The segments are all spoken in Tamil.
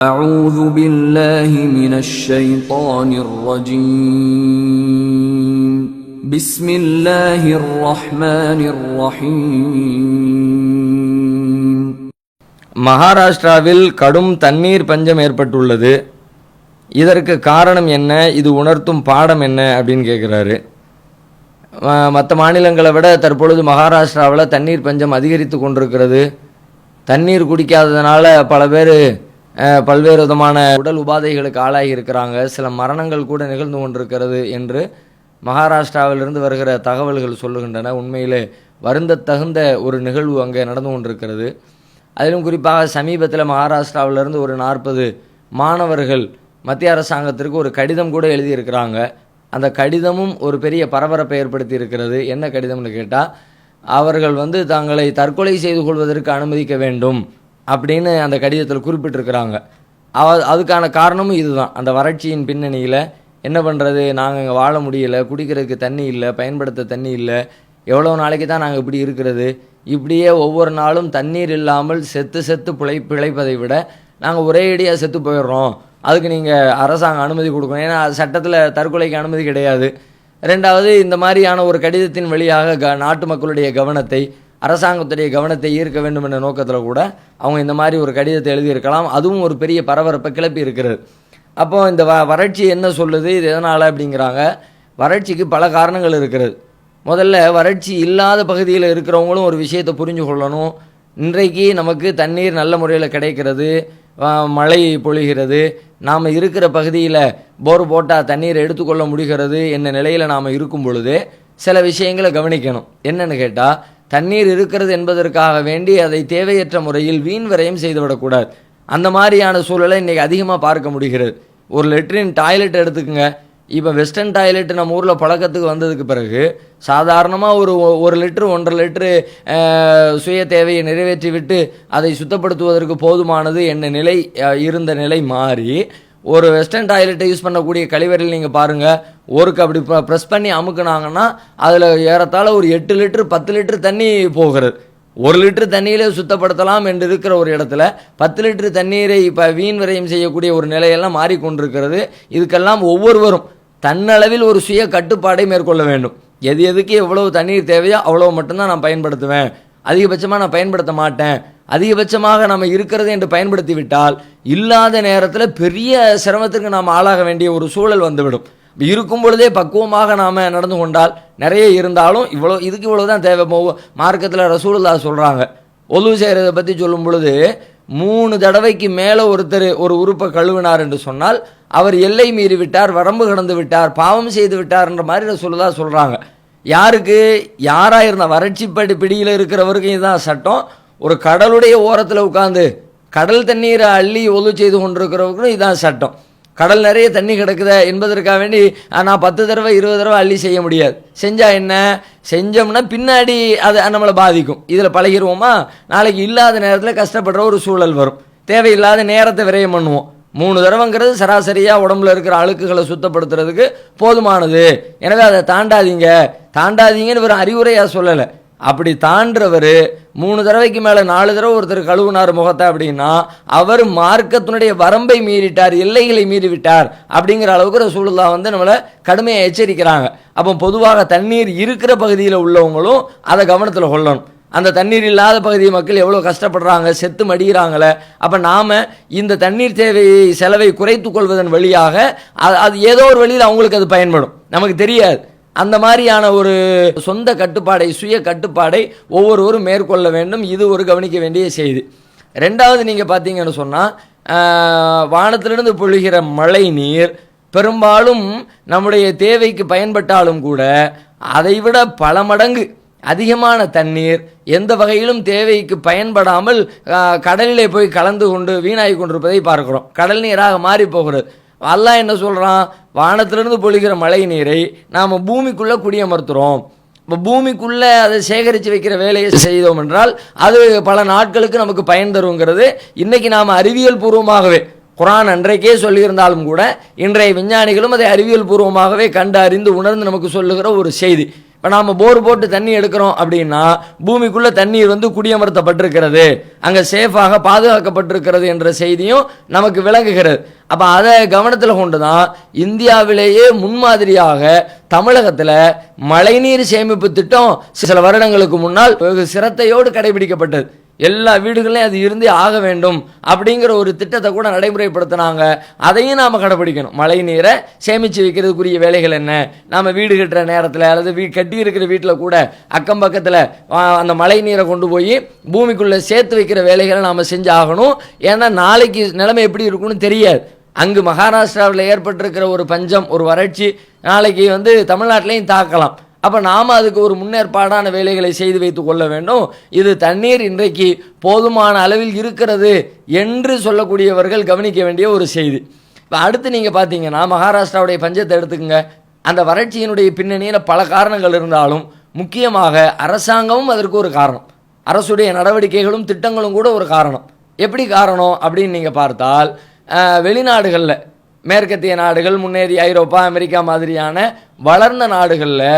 أعوذ بالله من الشيطان الرجيم بسم الله الرحمن الرحيم மகாராஷ்டிராவில் கடும் தண்ணீர் பஞ்சம் ஏற்பட்டுள்ளது இதற்கு காரணம் என்ன இது உணர்த்தும் பாடம் என்ன அப்படின்னு கேட்குறாரு மற்ற மாநிலங்களை விட தற்பொழுது மகாராஷ்டிராவில் தண்ணீர் பஞ்சம் அதிகரித்து கொண்டிருக்கிறது தண்ணீர் குடிக்காததுனால பல பேர் பல்வேறு விதமான உடல் உபாதைகளுக்கு ஆளாகி இருக்கிறாங்க. சில மரணங்கள் கூட நிகழ்ந்து கொண்டிருக்கிறது என்று மகாராஷ்டிராவிலிருந்து வருகிற தகவல்கள் சொல்லுகின்றன. உண்மையிலே வருந்த தகுந்த ஒரு நிகழ்வு அங்கே நடந்து கொண்டிருக்கிறது. அதிலும் குறிப்பாக சமீபத்தில் மகாராஷ்டிராவிலிருந்து ஒரு நாற்பது மாணவர்கள் மத்திய அரசாங்கத்திற்கு ஒரு கடிதம் கூட எழுதியிருக்கிறாங்க. அந்த கடிதமும் ஒரு பெரிய பரபரப்பை ஏற்படுத்தி இருக்கிறது என்ன கடிதம்னு கேட்டால் அவர்கள் வந்து தங்களை தற்கொலை செய்து கொள்வதற்கு அனுமதிக்க வேண்டும். அப்படின்னு அந்த கடிதத்தில் குறிப்பிட்டிருக்கிறாங்க. அவ அதுக்கான காரணமும் இதுதான். அந்த வறட்சியின் பின்னணியில் என்ன பண்ணுறது நாங்கள் இங்கே வாழ முடியல குடிக்கிறதுக்கு தண்ணி இல்லை பயன்படுத்த தண்ணி இல்லை எவ்வளோ நாளைக்கு தான் நாங்கள் இப்படி இருக்கிறது? இப்படியே ஒவ்வொரு நாளும் தண்ணீர் இல்லாமல் செத்து செத்து பிழை பிழைப்பதை விட நாங்கள் ஒரேடியாக செத்து போயிடுறோம். அதுக்கு நீங்கள் அரசாங்கம் அனுமதி கொடுக்கணும். ஏன்னா சட்டத்தில் தற்கொலைக்கு அனுமதி கிடையாது. ரெண்டாவது இந்த மாதிரியான ஒரு கடிதத்தின் வழியாக க நாட்டு மக்களுடைய கவனத்தை அரசாங்கத்துடைய கவனத்தை ஈர்க்க வேண்டும் என்ற நோக்கத்தில் கூட அவங்க இந்த மாதிரி ஒரு கடிதத்தை எழுதியிருக்கலாம். அதுவும் ஒரு பெரிய பரபரப்பை கிளப்பி இருக்கிறது. அப்போ இந்த வ வறட்சி என்ன சொல்லுது? இது எதனால் அப்படிங்கிறாங்க. வறட்சிக்கு பல காரணங்கள் இருக்கிறது. முதல்ல வறட்சி இல்லாத பகுதியில் இருக்கிறவங்களும் ஒரு விஷயத்தை புரிஞ்சு கொள்ளணும். இன்றைக்கு நமக்கு தண்ணீர் நல்ல முறையில் கிடைக்கிறது. மழை பொழிகிறது. நாம் இருக்கிற பகுதியில் போர் போட்டால் தண்ணீர் எடுத்துக்கொள்ள முடிகிறது என்ன நிலையில் நாம் இருக்கும் பொழுது சில விஷயங்களை கவனிக்கணும். என்னென்னு கேட்டால் தண்ணீர் இருக்கிறது என்பதற்காக வேண்டி அதை தேவையற்ற முறையில் வீண் விரயம் செய்துவிடக்கூடாது. அந்த மாதிரியான சூழலை இன்றைக்கி அதிகமாக பார்க்க முடிகிறது. ஒரு லெட்ரின் டாய்லெட் எடுத்துக்கோங்க. இப்போ வெஸ்டர்ன் டாய்லெட் நம்ம ஊரில் பழக்கத்துக்கு வந்ததுக்கு பிறகு சாதாரணமாக ஒரு ஒரு லிட்டரு ஒன்றரை லிட்டரு சுய தேவையை நிறைவேற்றி விட்டு அதை சுத்தப்படுத்துவதற்கு போதுமானது என்ன நிலை இருந்த நிலை மாறி ஒரு வெஸ்டர்ன் டாய்லெட்டை யூஸ் பண்ணக்கூடிய கழிவறையில் நீங்கள் பாருங்கள் ஒருக்கு அப்படி ப்ரெஸ் பண்ணி அமுக்குனாங்கன்னா அதில் ஏறத்தாழ ஒரு எட்டு லிட்டர் பத்து லிட்டர் தண்ணி போகிறது. ஒரு லிட்டர் தண்ணீரை சுத்தப்படுத்தலாம் என்று இருக்கிற ஒரு இடத்துல பத்து லிட்டர் தண்ணீரை இப்போ வீண் விரயம் செய்யக்கூடிய ஒரு நிலையெல்லாம் மாறிக்கொண்டிருக்கிறது. இதுக்கெல்லாம் ஒவ்வொருவரும் தன்னளவில் ஒரு சுய கட்டுப்பாடை மேற்கொள்ள வேண்டும். எது எதுக்கு எவ்வளவு தண்ணீர் தேவையோ அவ்வளோ மட்டும்தான் நான் பயன்படுத்துவேன். அதிகபட்சமாக நான் பயன்படுத்த மாட்டேன். அதிகபட்சமாக நம்ம இருக்கிறது என்று பயன்படுத்தி விட்டால் இல்லாத நேரத்தில் பெரிய சிரமத்திற்கு நாம் ஆளாக வேண்டிய ஒரு சூழல் வந்துவிடும். இருக்கும் பொழுதே பக்குவமாக நாம் நடந்து கொண்டால் நிறைய இருந்தாலும் இவ்வளோ இதுக்கு இவ்வளோ தான் தேவை. போகும் மார்க்கத்தில் ரசூலுல்லா சொல்கிறாங்க ஒலு செய்கிறத பற்றி சொல்லும் பொழுது மூணு தடவைக்கு மேலே ஒருத்தர் ஒரு உறுப்பை கழுவினார் என்று சொன்னால் அவர் எல்லை மீறி விட்டார் வரம்பு கடந்து விட்டார் பாவம் செய்து விட்டார்ன்ற மாதிரி ரசூலுல்லா சொல்கிறாங்க யாருக்கு? யாராக இருந்த வறட்சி படி பிடியில் இருக்கிறவருக்கும் இதுதான் சட்டம். ஒரு கடலுடைய ஓரத்தில் உட்காந்து கடல் தண்ணீரை அள்ளி ஒது செய்து கொண்டிருக்கிறவங்களும் இதுதான் சட்டம். கடல் நிறைய தண்ணி கிடக்குத என்பதற்காக வேண்டி நான் பத்து தடவை இருபது தடவை அள்ளி செய்ய முடியாது. செஞ்சால் என்ன? செஞ்சோம்னா பின்னாடி அது நம்மளை பாதிக்கும். இதில் பழகிருவோமா? நாளைக்கு இல்லாத நேரத்தில் கஷ்டப்படுற ஒரு சூழல் வரும். தேவையில்லாத நேரத்தை விரயம் பண்ணுவோம். மூணு தடவைங்கிறது சராசரியாக உடம்புல இருக்கிற அழுக்குகளை சுத்தப்படுத்துறதுக்கு போதுமானது. எனவே அதை தாண்டாதீங்க. தாண்டாதீங்கன்னு ஒரு அறிவுரையாக சொல்லலை. அப்படி தாண்டவர் மூணு தடவைக்கு மேலே நாலு தடவை ஒருத்தர் கழுவுனார் முகத்தை அப்படின்னா அவர் மார்க்கத்தினுடைய வரம்பை மீறிட்டார் எல்லைகளை மீறிவிட்டார் அப்படிங்கிற அளவுக்கு ரசூலுல்லா வந்து நம்மளை கடுமையாக எச்சரிக்கிறாங்க. அப்போ பொதுவாக தண்ணீர் இருக்கிற பகுதியில் உள்ளவங்களும் அதை கவனத்தில் கொள்ளணும். அந்த தண்ணீர் இல்லாத பகுதி மக்கள் எவ்வளோ கஷ்டப்படுறாங்க செத்து மடிகிறாங்களே அப்போ நாம் இந்த தண்ணீர் தேவையை செலவை குறைத்து கொள்வதன் வழியாக அது அது ஏதோ ஒரு வழியில் அவங்களுக்கு அது பயன்படும். நமக்கு தெரியாது. அந்த மாதிரியான ஒரு சொந்த கட்டுப்பாடை சுய கட்டுப்பாடை ஒவ்வொருவரும் மேற்கொள்ள வேண்டும். இது ஒரு கவனிக்க வேண்டிய செய்தி. ரெண்டாவது நீங்கள் பார்த்தீங்கன்னு சொன்னால் வானத்திலிருந்து பொழிகிற மழை நீர் பெரும்பாலும் நம்முடைய தேவைக்கு பயன்பட்டாலும் கூட அதைவிட பல மடங்கு அதிகமான தண்ணீர் எந்த வகையிலும் தேவைக்கு பயன்படாமல் கடலிலே போய் கலந்து கொண்டு வீணாகி கொண்டிருப்பதை பார்க்கிறோம். கடல் நீராக மாறி போகிறது. அல்லாஹ் என்ன சொல்கிறான் வானத்திலிருந்து பொழிகிற மழை நீரை நாம் பூமிக்குள்ளே குடியமர்த்துகிறோம் இப்போ பூமிக்குள்ளே அதை சேகரித்து வைக்கிற வேலையை செய்தோம் என்றால் அது பல நாட்களுக்கு நமக்கு பயன் தருங்கிறது. இன்றைக்கி நாம் அறிவியல் பூர்வமாகவே குரான் அன்றைக்கே சொல்லியிருந்தாலும் கூட இன்றைய விஞ்ஞானிகளும் அதை அறிவியல் பூர்வமாகவே கண்டு அறிந்து உணர்ந்து நமக்கு சொல்லுகிற ஒரு செய்தி. இப்போ நாம் போர் போட்டு தண்ணி எடுக்கிறோம் அப்படின்னா பூமிக்குள்ளே தண்ணீர் வந்து குடியமர்த்தப்பட்டிருக்கிறது. அங்கே சேஃபாக பாதுகாக்கப்பட்டிருக்கிறது என்ற செய்தியும் நமக்கு விளங்குகிறது. அப்போ அதை கவனத்தில் கொண்டு தான் இந்தியாவிலேயே முன்மாதிரியாக தமிழகத்தில் மழைநீர் சேமிப்பு திட்டம் சில வருடங்களுக்கு முன்னால் வெகு சிரத்தையோடு கடைபிடிக்கப்பட்டது. எல்லா வீடுகளையும் அது இருந்தே ஆக வேண்டும் அப்படிங்கிற ஒரு திட்டத்தை கூட நடைமுறைப்படுத்தினாங்க. அதையும் நாம் கடைபிடிக்கணும். மழை நீரை சேமித்து வைக்கிறதுக்குரிய வேலைகள் என்ன? நாம் வீடு கட்டுற நேரத்தில் அல்லது வீ கட்டி இருக்கிற வீட்டில் கூட அக்கம் பக்கத்தில் அந்த மழை நீரை கொண்டு போய் பூமிக்குள்ளே சேர்த்து வைக்கிற வேலைகளை நாம் செஞ்சாகணும் ஏன்னா நாளைக்கு நிலைமை எப்படி இருக்கும்னு தெரியாது. அங்கு மகாராஷ்டிராவில் ஏற்பட்டிருக்கிற ஒரு பஞ்சம் ஒரு வறட்சி நாளைக்கு வந்து தமிழ்நாட்டிலையும் தாக்கலாம். அப்போ நாம் அதுக்கு ஒரு முன்னேற்பாடான வேலைகளை செய்து வைத்து கொள்ள வேண்டும். இது தண்ணீர் இன்றைக்கு போதுமான அளவில் இருக்கிறது என்று சொல்லக்கூடியவர்கள் கவனிக்க வேண்டிய ஒரு செய்தி. இப்போ அடுத்து நீங்கள் பார்த்தீங்கன்னா மகாராஷ்டிராவுடைய பஞ்சத்தை எடுத்துக்கோங்க. அந்த வறட்சியினுடைய பின்னணியில் பல காரணங்கள் இருந்தாலும் முக்கியமாக அரசாங்கமும் அதற்கு ஒரு காரணம். அரசுடைய நடவடிக்கைகளும் திட்டங்களும் கூட ஒரு காரணம். எப்படி காரணம் அப்படின்னு நீங்கள் பார்த்தால் வெளிநாடுகளில் மேற்கத்திய நாடுகள் முன்னேறி ஐரோப்பா அமெரிக்கா மாதிரியான வளர்ந்த நாடுகளில்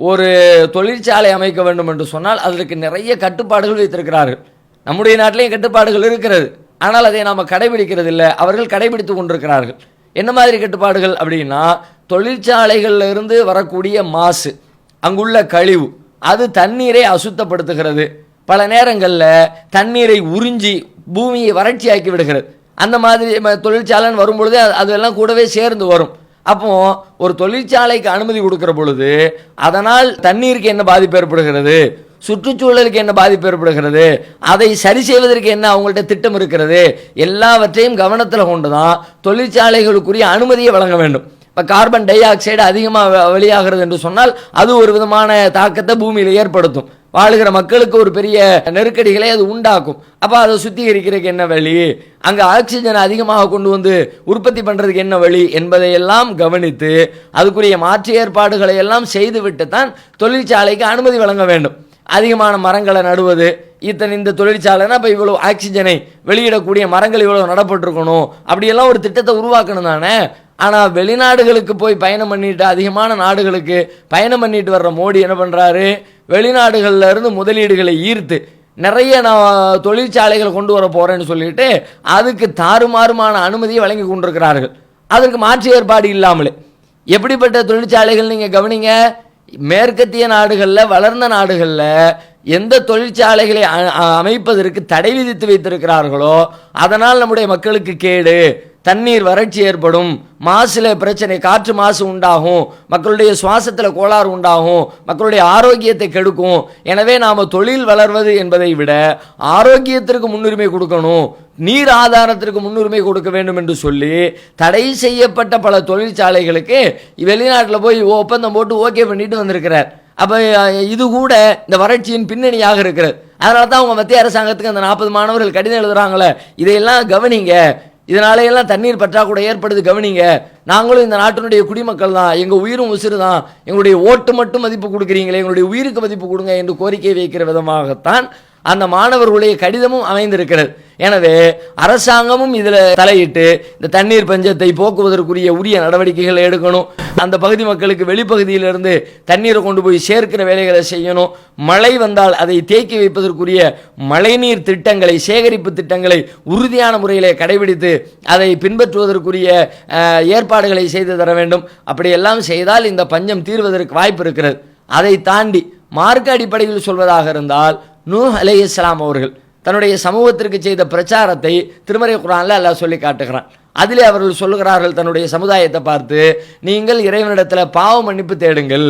ஒரு தொழிற்சாலை அமைக்க வேண்டும் என்று சொன்னால் அதற்கு நிறைய கட்டுப்பாடுகள் வைத்திருக்கிறார்கள். நம்முடைய நாட்டிலேயும் கட்டுப்பாடுகள் இருக்கிறது. ஆனால் அதை நாம் கடைபிடிக்கிறது இல்லை அவர்கள் கடைபிடித்து கொண்டிருக்கிறார்கள். என்ன மாதிரி கட்டுப்பாடுகள் அப்படின்னா தொழிற்சாலைகளில் இருந்து வரக்கூடிய மாசு அங்குள்ள கழிவு அது தண்ணீரை அசுத்தப்படுத்துகிறது. பல நேரங்களில் தண்ணீரை உறிஞ்சி பூமியை வறட்சியாக்கி விடுகிறது. அந்த மாதிரி தொழிற்சாலைன்னு வரும்பொழுது அது- அதெல்லாம் கூடவே சேர்ந்து வரும். அப்போ ஒரு தொழிற்சாலைக்கு அனுமதி கொடுக்கிற பொழுது அதனால் தண்ணீருக்கு என்ன பாதிப்பு ஏற்படுகிறது? சுற்றுச்சூழலுக்கு என்ன பாதிப்பு ஏற்படுகிறது? அதை சரி செய்வதற்கு என்ன அவங்கள்ட்ட திட்டம் இருக்கிறது? எல்லாவற்றையும் கவனத்தில் கொண்டு தான் தொழிற்சாலைகளுக்குரிய அனுமதியை வழங்க வேண்டும். இப்போ கார்பன் டை ஆக்சைடு அதிகமாக வெளியாகிறது என்று சொன்னால் அது ஒரு விதமான தாக்கத்தை பூமியில் ஏற்படுத்தும். வாழுகிற மக்களுக்கு ஒரு பெரிய நெருக்கடிகளை அது உண்டாக்கும். அப்போ அதை சுத்திகரிக்கிறதுக்கு என்ன வழி? அங்கே ஆக்சிஜனை அதிகமாக கொண்டு வந்து உற்பத்தி பண்ணுறதுக்கு என்ன வழி? என்பதையெல்லாம் கவனித்து அதுக்குரிய மாற்று ஏற்பாடுகளை எல்லாம் செய்துவிட்டு தான் தொழிற்சாலைக்கு அனுமதி வழங்க வேண்டும். அதிகமான மரங்களை நடுவது இத்தனை இந்த தொழிற்சாலைனா இப்போ இவ்வளோ ஆக்சிஜனை வெளியிடக்கூடிய மரங்கள் இவ்வளோ நடப்பட்டிருக்கணும். அப்படியெல்லாம் ஒரு திட்டத்தை உருவாக்கணும் தானே? ஆனால் வெளிநாடுகளுக்கு போய் பயணம் பண்ணிட்டு அதிகமான நாடுகளுக்கு பயணம் பண்ணிட்டு வர்ற மோடி என்ன பண்ணுறாரு வெளிநாடுகளில் இருந்து முதலீடுகளை ஈர்த்து நிறைய நான் தொழிற்சாலைகள் கொண்டு வர போகிறேன்னு சொல்லிட்டு அதுக்கு தாறுமாறுமான அனுமதியை வழங்கி கொண்டிருக்கிறார்கள். அதற்கு மாற்று ஏற்பாடு இல்லாமலே. எப்படிப்பட்ட தொழிற்சாலைகள் நீங்கள் கவனிங்க? மேற்கத்திய நாடுகளில் வளர்ந்த நாடுகளில் எந்த தொழிற்சாலைகளை அ- அமைப்பதற்கு தடை விதித்து வைத்திருக்கிறார்களோ அதனால் நம்முடைய மக்களுக்கு கேடு. தண்ணீர் வறட்சி ஏற்படும். மாசில் பிரச்சனை காற்று மாசு உண்டாகும். மக்களுடைய சுவாசத்தில் கோளாறு உண்டாகும். மக்களுடைய ஆரோக்கியத்தை கெடுக்கும். எனவே நாம் தொழில் வளர்வது என்பதை விட ஆரோக்கியத்திற்கு முன்னுரிமை கொடுக்கணும். நீர் ஆதாரத்திற்கு முன்னுரிமை கொடுக்க வேண்டும் என்று சொல்லி தடை செய்யப்பட்ட பல தொழிற்சாலைகளுக்கு வெளிநாட்டில் போய் ஒப்பந்தம் போட்டு ஓகே பண்ணிட்டு வந்திருக்கிறார். அப்போ இது கூட இந்த வறட்சியின் பின்னணியாக இருக்கிறது. அதனால தான் அவங்க மத்திய அரசாங்கத்துக்கு அந்த நாற்பது மாணவர்கள் கடிதம் எழுதுகிறாங்களே இதையெல்லாம் கவனிங்க. இதனாலேயெல்லாம் தண்ணீர் பற்றாக்குறை ஏற்படுது கவனிங்க. நாங்களும் இந்த நாட்டினுடைய குடிமக்கள் தான். எங்கள் உயிரும் உசிறு தான். எங்களுடைய ஓட்டு மட்டும் மதிப்பு கொடுக்குறீங்களே எங்களுடைய உயிருக்கு மதிப்பு கொடுங்க என்று கோரிக்கை வைக்கிற விதமாகத்தான் அந்த மாணவர்களுடைய கடிதமும் அமைந்திருக்கிறது. எனவே அரசாங்கமும் இதில் தலையிட்டு இந்த தண்ணீர் பஞ்சத்தை போக்குவதற்குரிய உரிய நடவடிக்கைகளை எடுக்கணும். அந்த பகுதி மக்களுக்கு வெளிப்பகுதியிலிருந்து தண்ணீரை கொண்டு போய் சேர்க்கிற வேலைகளை செய்யணும். மழை வந்தால் அதை தேக்கி வைப்பதற்குரிய மழைநீர் திட்டங்களை சேகரிப்பு திட்டங்களை உறுதியான முறையிலே கடைபிடித்து அதை பின்பற்றுவதற்குரிய ஏற்பாடுகளை செய்து தர வேண்டும். அப்படியெல்லாம் செய்தால் இந்த பஞ்சம் தீர்வதற்கு வாய்ப்பு இருக்கிறது. அதை தாண்டி மார்க்க அடிப்படையில் சொல்வதாக இருந்தால் நூ அலே இஸ்லாம் அவர்கள் தன்னுடைய சமூகத்திற்கு செய்த பிரச்சாரத்தை திருமறை குரானில் எல்லாம் சொல்லி காட்டுகிறான். அதிலே அவர்கள் சொல்லுகிறார்கள் தன்னுடைய சமுதாயத்தை பார்த்து நீங்கள் இறைவனிடத்தில் பாவ மன்னிப்பு தேடுங்கள்.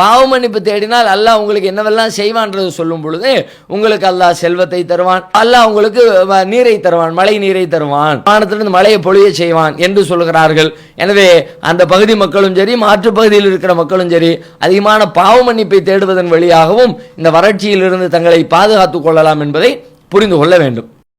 பாவ மன்னிப்பு தேடினால் அல்லாஹ் உங்களுக்கு என்னவெல்லாம் செய்வான்றது சொல்லும் பொழுது உங்களுக்கு அல்லாஹ் செல்வத்தை தருவான் அல்லாஹ் உங்களுக்கு வ- நீரை தருவான் மழை நீரை தருவான் வானத்திலிருந்து மழையை பொழிய செய்வான் என்று சொல்கிறார்கள். எனவே அந்த பகுதி மக்களும் சரி மாற்று பகுதியில் இருக்கிற மக்களும் சரி அதிகமான பாவ மன்னிப்பை தேடுவதன் வழியாகவும் இந்த வறட்சியிலிருந்து தங்களை பாதுகாத்துக் கொள்ளலாம் என்பதை புரிந்து கொள்ள வேண்டும்.